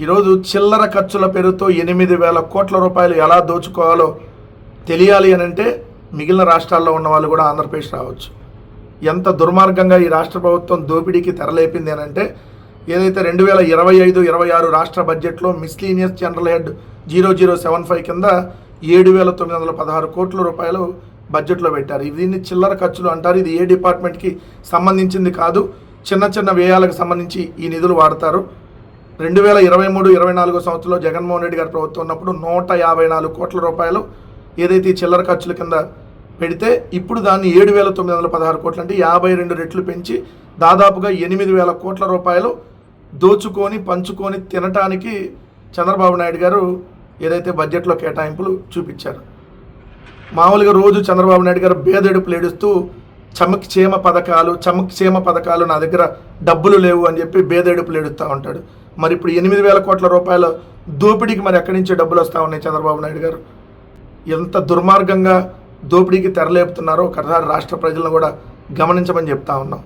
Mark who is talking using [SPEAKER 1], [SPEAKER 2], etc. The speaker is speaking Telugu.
[SPEAKER 1] ఈరోజు చిల్లర ఖర్చుల పేరుతో ఎనిమిది వేల కోట్ల రూపాయలు ఎలా దోచుకోవాలో తెలియాలి అని అంటే మిగిలిన రాష్ట్రాల్లో ఉన్న వాళ్ళు కూడా ఆంధ్రప్రదేశ్ రావచ్చు. ఎంత దుర్మార్గంగా ఈ రాష్ట్ర ప్రభుత్వం దోపిడీకి తెరలేపింది అని అంటే ఏదైతే రెండు వేల ఇరవై ఐదు ఇరవై ఆరు రాష్ట్ర బడ్జెట్లో miscellaneous general head zero zero seven five కింద ఏడు వేల తొమ్మిది వందల పదహారు కోట్ల రూపాయలు బడ్జెట్లో పెట్టారు. ఇది దీన్ని చిల్లర ఖర్చులు అంటారు. ఇది ఏ డిపార్ట్మెంట్కి సంబంధించింది కాదు. చిన్న చిన్న వ్యయాలకు సంబంధించి ఈ నిధులు వాడతారు. రెండు వేల ఇరవై మూడు ఇరవై నాలుగు సంవత్సరంలో జగన్మోహన్ రెడ్డి గారి ప్రభుత్వం ఉన్నప్పుడు నూట యాభై నాలుగు కోట్ల రూపాయలు ఏదైతే ఈ చిల్లర ఖర్చుల కింద పెడితే ఇప్పుడు దాన్ని ఏడు వేల తొమ్మిది వందల పదహారు కోట్లు అంటే యాభై రెండు రెట్లు పెంచి దాదాపుగా ఎనిమిది వేల కోట్ల రూపాయలు దోచుకొని పంచుకొని తినటానికి చంద్రబాబు నాయుడు గారు ఏదైతే బడ్జెట్లో కేటాయింపులు చూపించారు. మామూలుగా రోజు చంద్రబాబు నాయుడు గారు బేదెడుపులు ఏడుస్తూ చమక్ క్షేమ పథకాలు చమక్ క్షేమ పథకాలు నా దగ్గర డబ్బులు లేవు అని చెప్పి బేదెడుపులు ఏడుస్తూ ఉంటాడు. మరి ఇప్పుడు ఎనిమిది వేల కోట్ల రూపాయల దోపిడీకి మరి ఎక్కడి నుంచి డబ్బులు వస్తూ ఉన్నాయి చంద్రబాబు నాయుడు గారు? ఎంత దుర్మార్గంగా దోపిడీకి తెరలేపుతున్నారో ఒకసారి రాష్ట్ర ప్రజలను కూడా గమనించమని చెప్తా ఉన్నాం.